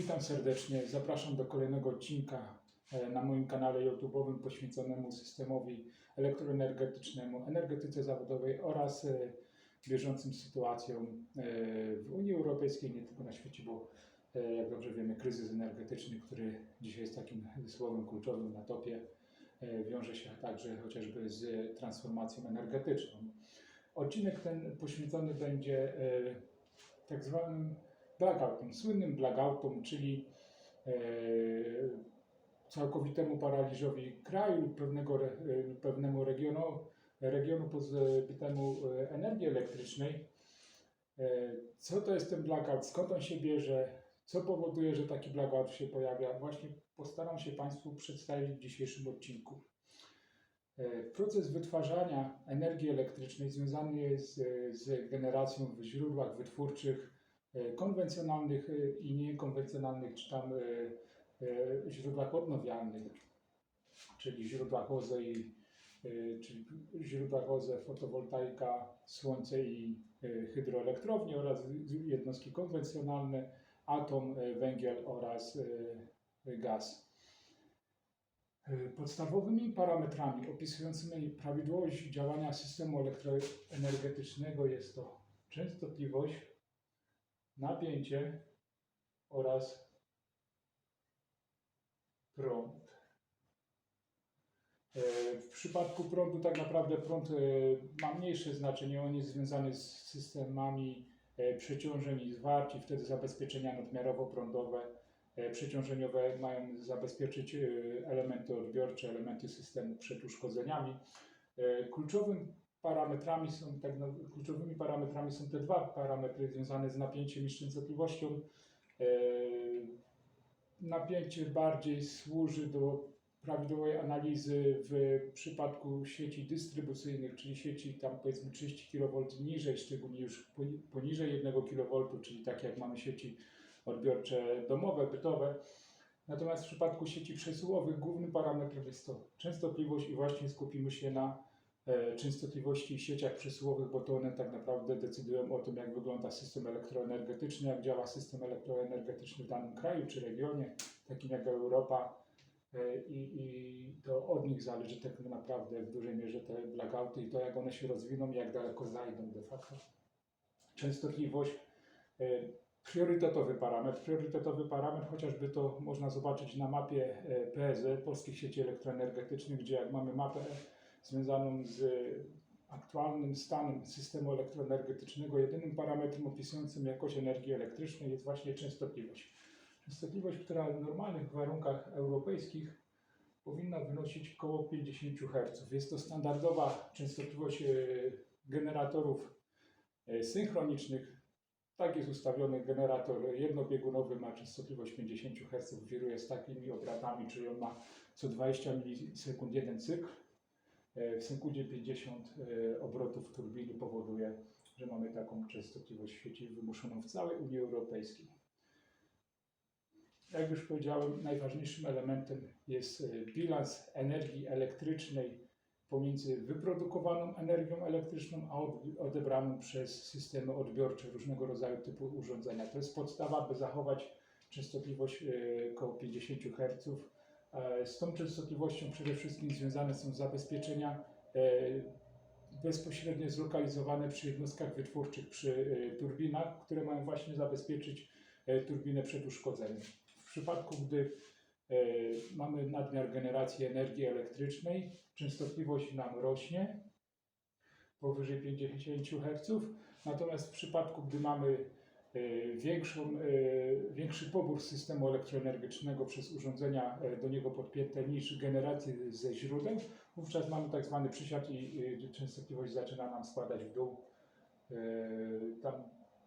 Witam serdecznie. Zapraszam do kolejnego odcinka e, na moim kanale YouTube'owym poświęconemu systemowi elektroenergetycznemu, energetyce zawodowej oraz e, bieżącym sytuacjom e, w Unii Europejskiej, nie tylko na świecie, bo jak dobrze wiemy, kryzys energetyczny, który dzisiaj jest takim słowem kluczowym na topie, wiąże się także chociażby z transformacją energetyczną. Odcinek ten poświęcony będzie tak zwanym blackoutom, słynnym blackoutom, czyli e, całkowitemu paraliżowi kraju lub pewnego, e, pewnemu regionu, regionu pozbytemu e, energii elektrycznej. Co to jest ten blackout? Skąd on się bierze? Co powoduje, że taki blackout się pojawia? Właśnie postaram się Państwu przedstawić w dzisiejszym odcinku. Proces wytwarzania energii elektrycznej związany jest z, generacją w źródłach wytwórczych konwencjonalnych e, i niekonwencjonalnych, czy tam e, e, źródłach odnawialnych, czyli źródłach OZE, i, e, czyli źródłach OZE, fotowoltaika, słońce i e, hydroelektrownie oraz jednostki konwencjonalne, atom, e, węgiel oraz e, gaz. E, Podstawowymi parametrami opisującymi prawidłowość działania systemu elektroenergetycznego jest to częstotliwość, napięcie oraz prąd. E, W przypadku prądu tak naprawdę prąd e, ma mniejsze znaczenie, on jest związany z systemami e, przeciążeń i zwarć i wtedy zabezpieczenia nadmiarowo-prądowe przeciążeniowe mają zabezpieczyć elementy odbiorcze, elementy systemu przed uszkodzeniami. Kluczowym parametrami są, tak, no, kluczowymi parametrami są te dwa parametry związane z napięciem i z częstotliwością. E, Napięcie bardziej służy do prawidłowej analizy w przypadku sieci dystrybucyjnych, czyli sieci tam powiedzmy 30 kV niżej, szczególnie już poni- poniżej 1 kV, czyli tak jak mamy sieci odbiorcze domowe, bytowe. Natomiast w przypadku sieci przesyłowych głównym parametrem jest to częstotliwość i właśnie skupimy się na częstotliwości w sieciach przesyłowych, bo to one tak naprawdę decydują o tym, jak wygląda system elektroenergetyczny, jak działa system elektroenergetyczny w danym kraju czy regionie, takim jak Europa. E, I, I to od nich zależy tak naprawdę w dużej mierze te blackouty i to, jak one się rozwiną i jak daleko zajdą de facto. Częstotliwość e, Priorytetowy parametr. Priorytetowy parametr, chociażby to można zobaczyć na mapie e, PSE, Polskich Sieci Elektroenergetycznych, gdzie jak mamy mapę związaną z aktualnym stanem systemu elektroenergetycznego, jedynym parametrem opisującym jakość energii elektrycznej jest właśnie częstotliwość. Częstotliwość, która w normalnych warunkach europejskich powinna wynosić około 50 Hz. Jest to standardowa częstotliwość e, generatorów e, synchronicznych, tak jest ustawiony generator jednobiegunowy, ma częstotliwość 50 Hz, wiruje z takimi obrotami, czyli on ma co 20 milisekund jeden cykl. E, W sekundzie 50 e, obrotów turbiny powoduje, że mamy taką częstotliwość sieci wymuszoną w całej Unii Europejskiej. Jak już powiedziałem, najważniejszym elementem jest e, bilans energii elektrycznej pomiędzy wyprodukowaną energią elektryczną, a od- odebraną przez systemy odbiorcze różnego rodzaju typu urządzenia. To jest podstawa, by zachować częstotliwość około 50 Hz. E, Z tą częstotliwością przede wszystkim związane są zabezpieczenia e, bezpośrednio zlokalizowane przy jednostkach wytwórczych, przy e, turbinach, które mają właśnie zabezpieczyć turbinę przed uszkodzeniem. W przypadku, gdy mamy nadmiar generacji energii elektrycznej, częstotliwość nam rośnie powyżej 50 Hz, natomiast w przypadku, gdy mamy większą, e, większy pobór systemu elektroenergetycznego przez urządzenia e, do niego podpięte niż generacji ze źródeł, wówczas mamy tak zwany przysiad i częstotliwość zaczyna nam spadać w dół. Tam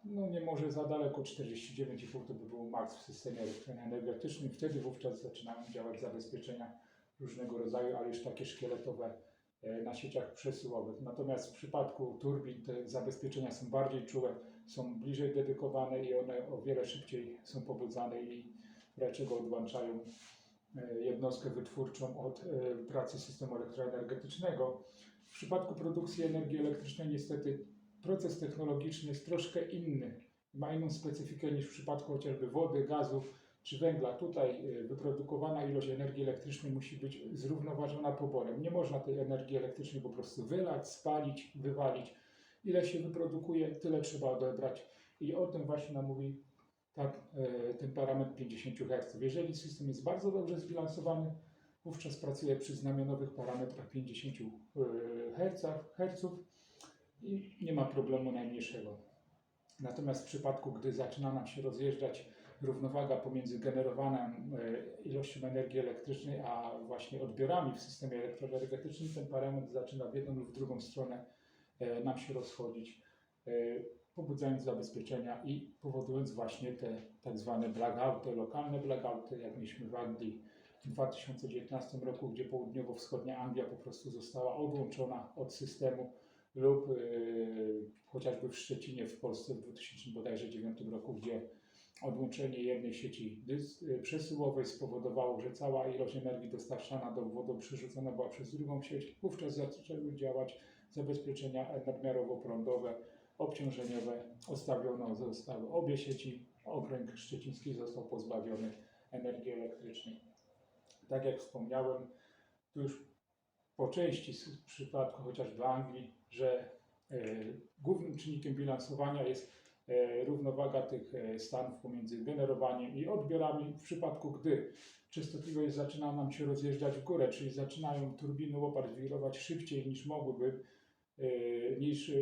no nie może za daleko 49,5 to by był maks w systemie elektroenergetycznym. Wtedy wówczas zaczynają działać zabezpieczenia różnego rodzaju, ale już takie szkieletowe na sieciach przesyłowych. Natomiast w przypadku turbin te zabezpieczenia są bardziej czułe, są bliżej dedykowane i one o wiele szybciej są pobudzane i raczej odłączają e, jednostkę wytwórczą od e, pracy systemu elektroenergetycznego. W przypadku produkcji energii elektrycznej niestety proces technologiczny jest troszkę inny. Ma inną specyfikę niż w przypadku chociażby wody, gazu czy węgla. Tutaj y, wyprodukowana ilość energii elektrycznej musi być zrównoważona poborem. Nie można tej energii elektrycznej po prostu wylać, spalić, wywalić. Ile się wyprodukuje, tyle trzeba odebrać. I o tym właśnie nam mówi tak, e, ten parametr 50 Hz. Jeżeli system jest bardzo dobrze zbilansowany, wówczas pracuje przy znamionowych parametrach 50 Hz, herców i nie ma problemu najmniejszego. Natomiast w przypadku, gdy zaczyna nam się rozjeżdżać równowaga pomiędzy generowaną e, ilością energii elektrycznej, a właśnie odbiorami w systemie elektroenergetycznym, ten parametr zaczyna w jedną lub w drugą stronę e, nam się rozchodzić, e, pobudzając zabezpieczenia i powodując właśnie te tak zwane blackouty, lokalne blackouty, jak mieliśmy w Anglii w 2019 roku, gdzie południowo-wschodnia Anglia po prostu została odłączona od systemu lub chociażby w Szczecinie w Polsce w 2009 roku, gdzie odłączenie jednej sieci y, przesyłowej spowodowało, że cała ilość energii dostarczana do wodu przerzucona była przez drugą sieć. Wówczas zaczęły działać zabezpieczenia nadmiarowo-prądowe, obciążeniowe. Ostawiono zostały obie sieci. Okręg szczeciński został pozbawiony energii elektrycznej. Tak jak wspomniałem, tu już po części w przypadku chociażby Anglii, że e, głównym czynnikiem bilansowania jest równowaga tych e, stanów pomiędzy generowaniem i odbiorami. W przypadku, gdy częstotliwość zaczyna nam się rozjeżdżać w górę, czyli zaczynają turbiny łopar wirować szybciej niż mogłyby, e, niż e,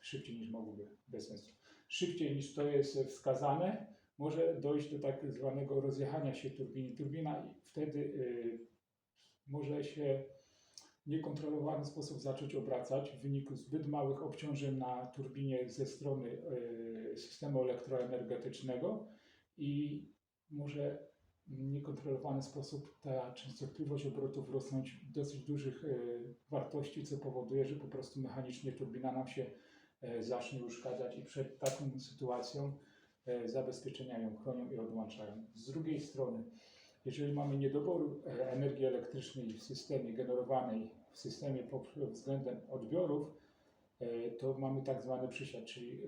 szybciej niż mogłyby, bez sensu, szybciej niż to jest wskazane, może dojść do tak zwanego rozjechania się turbiny. Turbina wtedy y, może się niekontrolowany sposób zacząć obracać w wyniku zbyt małych obciążeń na turbinie ze strony y, systemu elektroenergetycznego i może w niekontrolowany sposób ta częstotliwość obrotów rosnąć dosyć dużych y, wartości, co powoduje, że po prostu mechanicznie turbina nam się y, zacznie uszkadzać i przed taką sytuacją e, zabezpieczenia ją chronią i odłączają. Z drugiej strony, jeżeli mamy niedobór e, energii elektrycznej w systemie generowanej w systemie względem odbiorów, e, to mamy tak zwany przysiad, czyli e,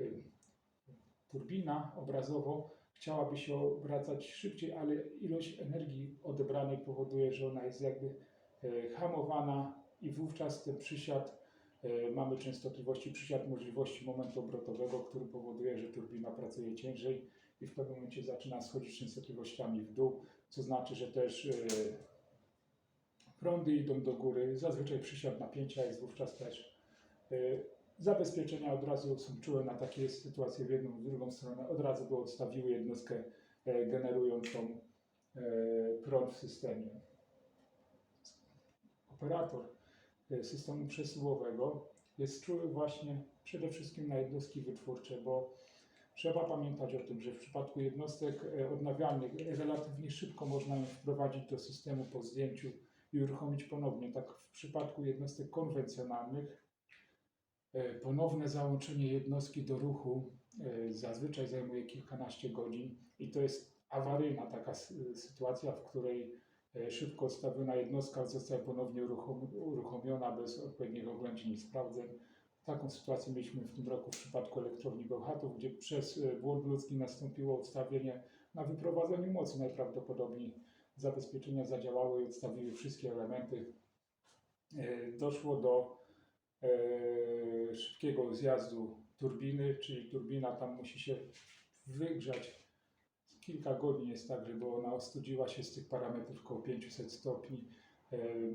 turbina obrazowo chciałaby się obracać szybciej, ale ilość energii odebranej powoduje, że ona jest jakby hamowana i wówczas ten przysiad Mamy częstotliwości przysiad możliwości momentu obrotowego, który powoduje, że turbina pracuje ciężej i w pewnym momencie zaczyna schodzić częstotliwościami w dół, co znaczy, że też e, prądy idą do góry. Zazwyczaj przysiad napięcia jest wówczas też. e, Zabezpieczenia od razu są czułe na takie sytuacje w jedną, w drugą stronę. Od razu by odstawiły jednostkę e, generującą e, prąd w systemie. Operator e, systemu przesyłowego jest czuły właśnie przede wszystkim na jednostki wytwórcze, bo trzeba pamiętać o tym, że w przypadku jednostek e, odnawialnych relatywnie szybko można ją wprowadzić do systemu po zdjęciu i uruchomić ponownie. Tak w przypadku jednostek konwencjonalnych e, ponowne załączenie jednostki do ruchu e, zazwyczaj zajmuje kilkanaście godzin i to jest awaryjna taka sytuacja, w której szybko odstawiona jednostka zostaje ponownie uruchom- uruchomiona bez odpowiednich oględzin i sprawdzeń. Taką sytuację mieliśmy w tym roku w przypadku elektrowni Bełchatów, gdzie przez e, błąd ludzki nastąpiło odstawienie na wyprowadzeniu mocy. Najprawdopodobniej zabezpieczenia zadziałały i odstawiły wszystkie elementy. E, Doszło do e, szybkiego zjazdu turbiny, czyli turbina tam musi się wygrzać kilka godzin jest tak, żeby ona ostudziła się z tych parametrów około 500 stopni.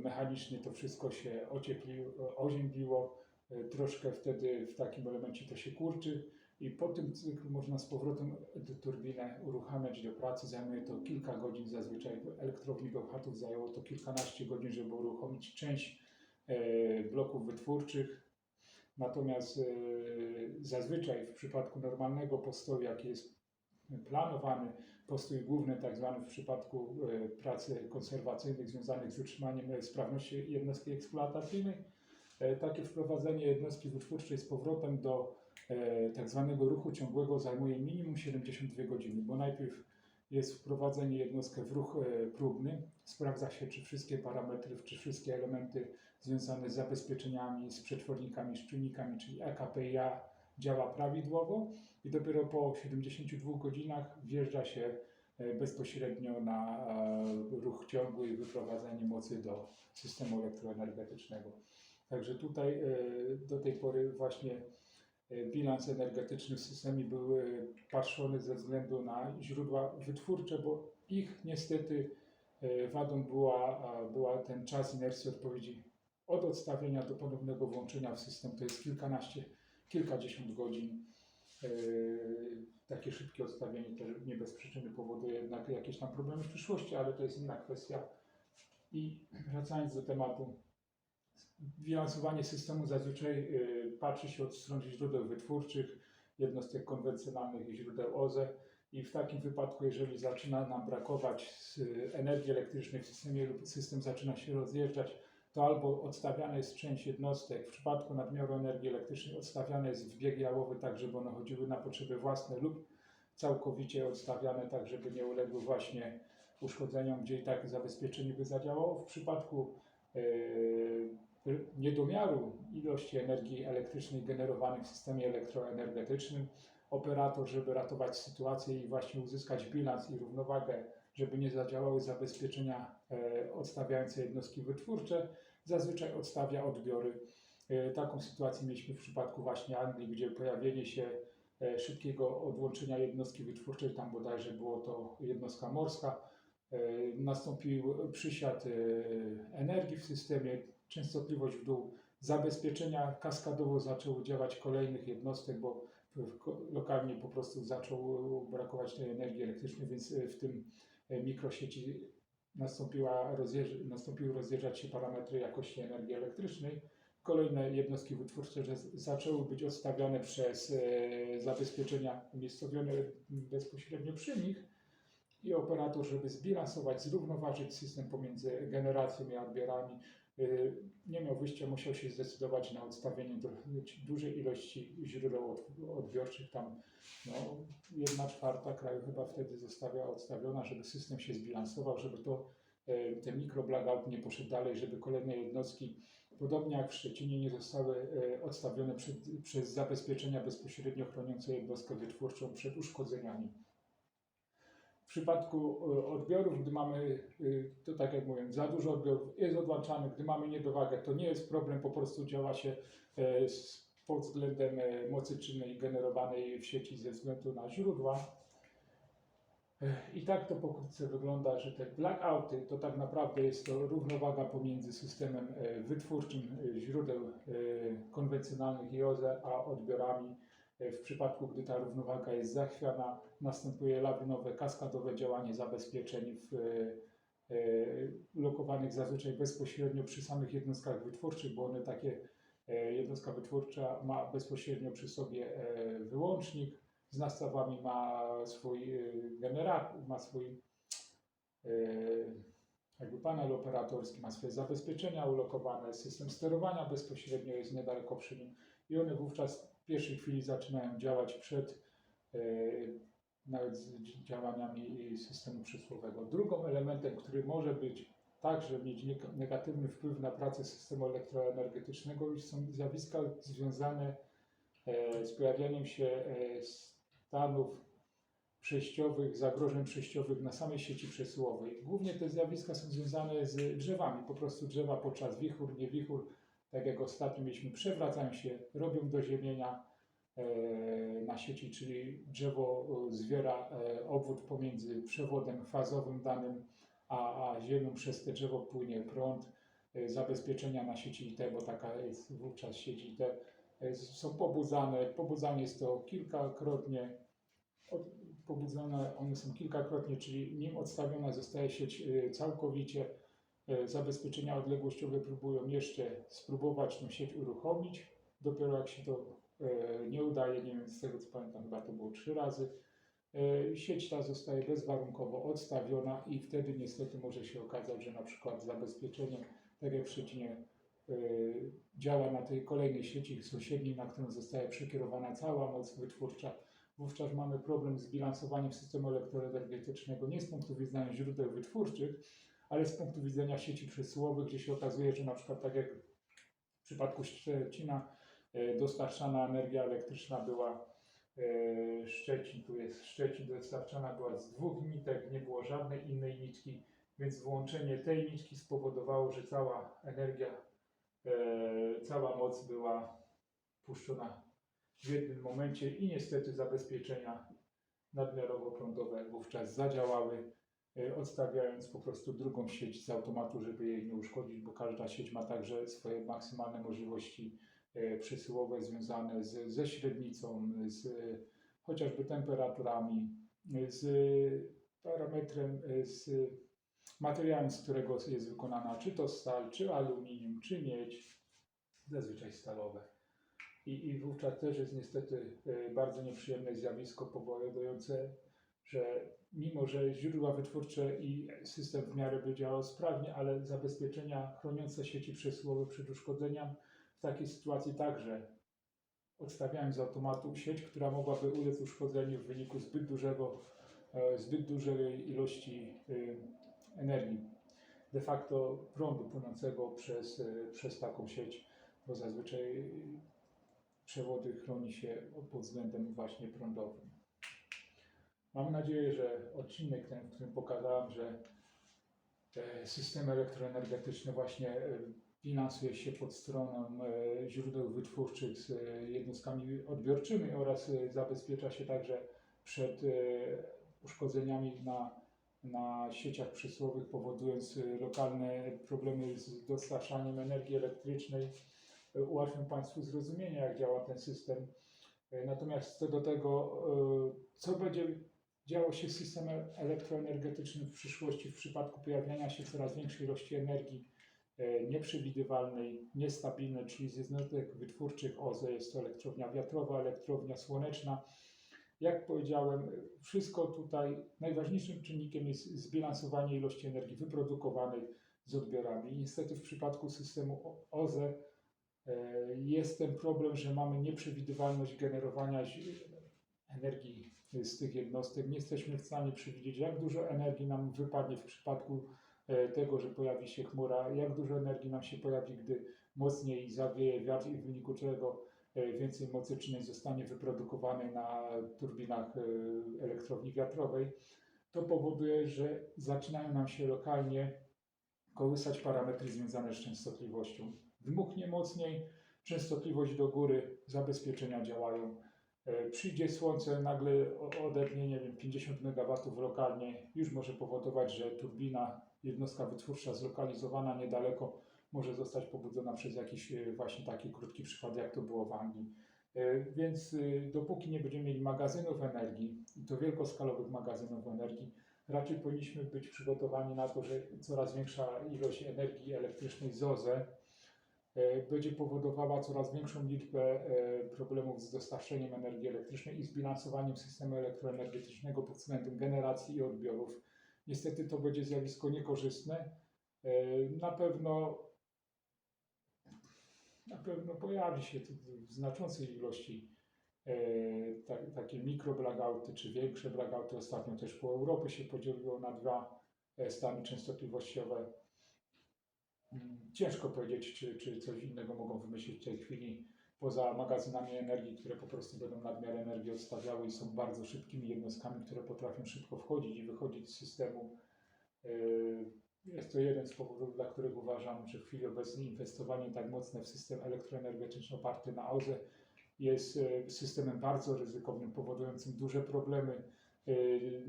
Mechanicznie to wszystko się ociepliło, oziębiło. E, Troszkę wtedy w takim elemencie to się kurczy i po tym cyklu można z powrotem tę turbinę uruchamiać do pracy. Zajmuje to kilka godzin. Zazwyczaj w elektrowni Bełchatów zajęło to kilkanaście godzin, żeby uruchomić część e, bloków wytwórczych. Natomiast e, zazwyczaj w przypadku normalnego postoju, jaki jest planowany postój główny, tak zwany w przypadku pracy konserwacyjnych związanych z utrzymaniem sprawności jednostki eksploatacyjnej. E, Takie wprowadzenie jednostki wytwórczej z powrotem do e, tak zwanego ruchu ciągłego zajmuje minimum 72 godziny, bo najpierw jest wprowadzenie jednostkę w ruch e, próbny, sprawdza się, czy wszystkie parametry, czy wszystkie elementy związane z zabezpieczeniami, z przetwornikami, z czynnikami, czyli EKPIA działa prawidłowo i dopiero po 72 godzinach wjeżdża się bezpośrednio na ruch ciągły i wyprowadzanie mocy do systemu elektroenergetycznego. Także tutaj e, do tej pory właśnie e, bilans energetyczny w systemie był patrzony ze względu na źródła wytwórcze, bo ich niestety e, wadą była, była ten czas inercji odpowiedzi od odstawienia do ponownego włączenia w system. To jest kilkanaście, kilkadziesiąt godzin. Takie szybkie odstawienie też nie bez przyczyny powoduje jednak jakieś tam problemy w przyszłości, ale to jest inna kwestia. I wracając do tematu, bilansowanie systemu zazwyczaj y, patrzy się od strony źródeł wytwórczych, jednostek konwencjonalnych i źródeł OZE. I w takim wypadku, jeżeli zaczyna nam brakować y, energii elektrycznej w systemie lub system zaczyna się rozjeżdżać, to albo odstawiana jest część jednostek, w przypadku nadmiaru energii elektrycznej odstawiane jest w bieg jałowy, tak żeby one chodziły na potrzeby własne lub całkowicie odstawiane, tak żeby nie uległy właśnie uszkodzeniom, gdzie i tak zabezpieczenie by zadziałało. W przypadku yy, niedomiaru ilości energii elektrycznej generowanej w systemie elektroenergetycznym, operator, żeby ratować sytuację i właśnie uzyskać bilans i równowagę, żeby nie zadziałały zabezpieczenia e, odstawiające jednostki wytwórcze, zazwyczaj odstawia odbiory. E, Taką sytuację mieliśmy w przypadku właśnie Anglii, gdzie pojawienie się e, szybkiego odłączenia jednostki wytwórczej, tam bodajże było to jednostka morska, nastąpił przysiad energii w systemie, częstotliwość w dół, zabezpieczenia kaskadowo zaczęły działać kolejnych jednostek, bo lokalnie po prostu zaczęło brakować tej energii elektrycznej, więc e, w tym e, mikrosieci nastąpiła rozjeżdż- nastąpiły rozjeżdżać się parametry jakości energii elektrycznej. Kolejne jednostki wytwórcze zaczęły być odstawione przez e, zabezpieczenia umiejscowione bezpośrednio przy nich i operator, żeby zbilansować, zrównoważyć system pomiędzy generacją i odbiorami, nie miał wyjścia, musiał się zdecydować na odstawienie dużej ilości źródeł od, odbiorczych. Tam no, jedna czwarta kraju chyba wtedy została odstawiona, żeby system się zbilansował, żeby to e, ten mikro blackout nie poszedł dalej, żeby kolejne jednostki, podobnie jak w Szczecinie, nie zostały e, odstawione przed, przez zabezpieczenia bezpośrednio chroniące jednostkę wytwórczą przed uszkodzeniami. W przypadku e, odbiorów, gdy mamy, y, to tak jak mówiłem, za dużo odbiorów jest odłączany, gdy mamy niedowagę, to nie jest problem, po prostu działa się e, pod względem e, mocy czynnej generowanej w sieci ze względu na źródła. E, I tak to pokrótce wygląda, że te blackouty to tak naprawdę jest to równowaga pomiędzy systemem e, wytwórczym e, źródeł e, konwencjonalnych i OZE, a odbiorami. W przypadku, gdy ta równowaga jest zachwiana, następuje lawinowe, kaskadowe działanie zabezpieczeń w, e, e, lokowanych zazwyczaj bezpośrednio przy samych jednostkach wytwórczych, bo one takie, e, jednostka wytwórcza ma bezpośrednio przy sobie wyłącznik, z nastawami ma swój generator, ma swój jakby panel operatorski, ma swoje zabezpieczenia ulokowane, system sterowania bezpośrednio jest niedaleko przy nim i one wówczas w pierwszej chwili zaczynają działać przed e, nawet działaniami systemu przysłowego. Drugą elementem, który może być także mieć neg- negatywny wpływ na pracę systemu elektroenergetycznego już są zjawiska związane e, z pojawianiem się e, stanów przejściowych, zagrożeń przejściowych na samej sieci przesyłowej. Głównie te zjawiska są związane z drzewami. Po prostu drzewa podczas wichur, nie wichur, tak jak ostatnio mieliśmy, przewracają się, robią doziemienia e, na sieci, czyli drzewo e, zwiera e, obwód pomiędzy przewodem fazowym danym a, a ziemią. Przez te drzewo płynie prąd. Zabezpieczenia na sieci IT, bo taka jest wówczas sieć IT, są pobudzane. Pobudzanie jest to kilkakrotnie od, pobudzone one są kilkakrotnie, czyli nim odstawiona zostaje sieć całkowicie, zabezpieczenia odległościowe próbują jeszcze spróbować tą sieć uruchomić. Dopiero jak się to y, nie udaje, nie wiem, z tego co pamiętam, chyba to było trzy razy, y, sieć ta zostaje bezwarunkowo odstawiona i wtedy niestety może się okazać, że na przykład zabezpieczenie, tak jak w Szczecinie, działa na tej kolejnej sieci sąsiedniej, na którą zostaje przekierowana cała moc wytwórcza wówczas mamy problem z bilansowaniem systemu elektroenergetycznego nie z punktu widzenia źródeł wytwórczych, ale z punktu widzenia sieci przesyłowych, gdzie się okazuje, że na przykład tak jak w przypadku Szczecina e, dostarczana energia elektryczna była E, Szczecin, tu jest Szczecin, dostarczana była z dwóch nitek, nie było żadnej innej nitki, więc włączenie tej nitki spowodowało, że cała energia, e, cała moc była puszczona w jednym momencie i niestety zabezpieczenia nadmiarowo-prądowe wówczas zadziałały, odstawiając po prostu drugą sieć z automatu, żeby jej nie uszkodzić, bo każda sieć ma także swoje maksymalne możliwości e, przesyłowe związane z, ze średnicą, z e, chociażby temperaturami, e, z parametrem, e, z materiałem, z którego jest wykonana, czy to stal, czy aluminium, czy miedź, zazwyczaj stalowe. I, I wówczas też jest niestety e, bardzo nieprzyjemne zjawisko powodujące, że mimo, że źródła wytwórcze i system w miarę by działał sprawnie, ale zabezpieczenia chroniące sieci przesyłowe przed uszkodzeniem w takiej sytuacji także odstawiałem z automatu sieć, która mogłaby ulec uszkodzeniu w wyniku zbyt dużego, e, zbyt dużej ilości e, energii, de facto prądu płynącego przez, e, przez taką sieć, bo zazwyczaj przewody chroni się pod względem właśnie prądowym. Mam nadzieję, że odcinek ten, w którym pokazałem, że e, system elektroenergetyczny właśnie e, bilansuje się pod stroną e, źródeł wytwórczych z jednostkami odbiorczymi oraz zabezpiecza się także przed uszkodzeniami na, na sieciach przesyłowych, powodując lokalne problemy z dostarczaniem energii elektrycznej. Ułatwiam Państwu zrozumienie, jak działa ten system. Natomiast co do tego, co będzie działo się z systemem elektroenergetycznym w przyszłości w przypadku pojawiania się coraz większej ilości energii e, nieprzewidywalnej, niestabilnej, czyli z jednostek wytwórczych OZE, jest to elektrownia wiatrowa, elektrownia słoneczna. Jak powiedziałem, wszystko tutaj najważniejszym czynnikiem jest zbilansowanie ilości energii wyprodukowanej z odbiorami. Niestety w przypadku systemu OZE jest ten problem, że mamy nieprzewidywalność generowania energii z tych jednostek. Nie jesteśmy w stanie przewidzieć, jak dużo energii nam wypadnie w przypadku e, tego, że pojawi się chmura, jak dużo energii nam się pojawi, gdy mocniej zawieje wiatr i w wyniku czego e, więcej mocy czynnej zostanie wyprodukowanej na turbinach e, elektrowni wiatrowej. To powoduje, że zaczynają nam się lokalnie kołysać parametry związane z częstotliwością. Dmuchnie mocniej, częstotliwość do góry, zabezpieczenia działają. E, Przyjdzie słońce, nagle odetnie, nie wiem, 50 MW lokalnie, już może powodować, że turbina, jednostka wytwórcza zlokalizowana niedaleko może zostać pobudzona przez jakiś e, właśnie taki krótki przykład, jak to było w Anglii. E, Więc dopóki nie będziemy mieli magazynów energii, i to wielkoskalowych magazynów energii, raczej powinniśmy być przygotowani na to, że coraz większa ilość energii elektrycznej z OZE będzie powodowała coraz większą liczbę e, problemów z dostarczeniem energii elektrycznej i zbilansowaniem systemu elektroenergetycznego pod względem generacji i odbiorów. Niestety to będzie zjawisko niekorzystne. E, Na pewno na pewno pojawi się w znaczącej ilości e, ta, takie mikro blackouty czy większe blackouty. Ostatnio też po Europie się podzieliło na dwa e, stany częstotliwościowe. Ciężko powiedzieć, czy, czy coś innego mogą wymyślić w tej chwili poza magazynami energii, które po prostu będą nadmiar energii odstawiały i są bardzo szybkimi jednostkami, które potrafią szybko wchodzić i wychodzić z systemu. Yy, Jest to jeden z powodów, dla których uważam, że w chwili obecnej inwestowanie tak mocne w system elektroenergetyczny oparty na OZE jest e, systemem bardzo ryzykownym, powodującym duże problemy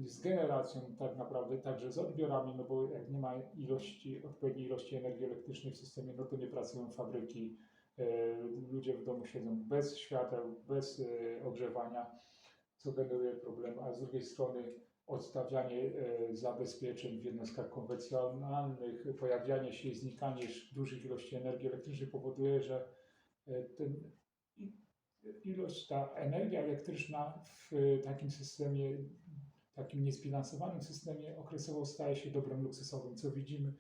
z generacją tak naprawdę, także z odbiorami, no bo jak nie ma ilości, odpowiedniej ilości energii elektrycznej w systemie, no to nie pracują fabryki, e, ludzie w domu siedzą bez świateł, bez e, ogrzewania, co generuje problem, a z drugiej strony odstawianie zabezpieczeń w jednostkach konwencjonalnych, pojawianie się i znikanie dużych ilości energii elektrycznej powoduje, że ten, ilość, ta energia elektryczna w takim systemie, takim niezbilansowanym systemie okresowo staje się dobrem luksusowym, co widzimy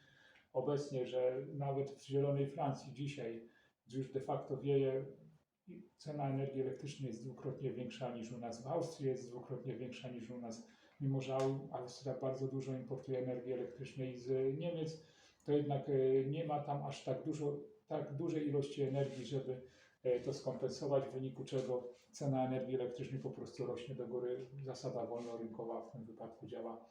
obecnie, że nawet w zielonej Francji dzisiaj, gdzie już de facto wieje, cena energii elektrycznej jest dwukrotnie większa niż u nas w Austrii, jest dwukrotnie większa niż u nas, mimo że Au- Austria bardzo dużo importuje energii elektrycznej z Niemiec, to jednak e, nie ma tam aż tak dużo, tak dużej ilości energii, żeby to skompensować, w wyniku czego cena energii elektrycznej po prostu rośnie do góry. Zasada wolnorynkowa w tym wypadku działa.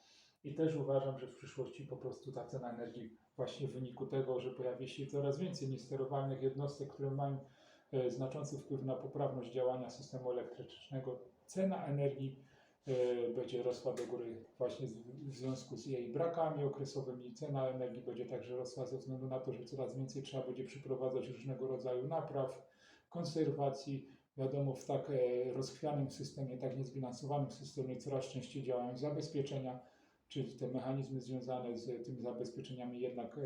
I też uważam, że w przyszłości po prostu ta cena energii właśnie w wyniku tego, że pojawi się coraz więcej niesterowalnych jednostek, które mają e, znaczący wpływ na poprawność działania systemu elektrycznego, cena energii e, będzie rosła do góry właśnie w związku z jej brakami okresowymi. Cena energii będzie także rosła ze względu na to, że coraz więcej trzeba będzie przeprowadzać różnego rodzaju napraw, konserwacji. Wiadomo, w tak e, rozchwianym systemie, tak niezbilansowanym systemie coraz częściej działają zabezpieczenia, czyli te mechanizmy związane z tymi zabezpieczeniami jednak e,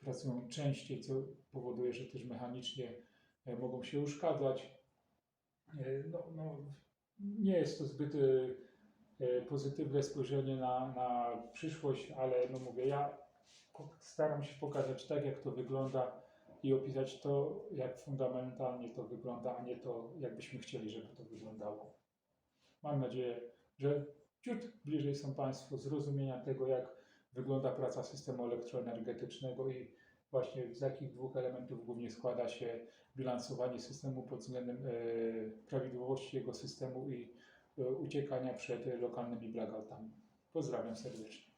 pracują częściej, co powoduje, że też mechanicznie e, mogą się uszkadzać. No, no, nie jest to zbyt pozytywne spojrzenie na, na przyszłość, ale no mówię, ja staram się pokazać tak, jak to wygląda i opisać to, jak fundamentalnie to wygląda, a nie to, jak byśmy chcieli, żeby to wyglądało. Mam nadzieję, że ciut bliżej są Państwo zrozumienia tego, jak wygląda praca systemu elektroenergetycznego i właśnie z jakich dwóch elementów głównie składa się bilansowanie systemu pod względem e, prawidłowości jego systemu i e, uciekania przed lokalnymi blackoutami. Pozdrawiam serdecznie.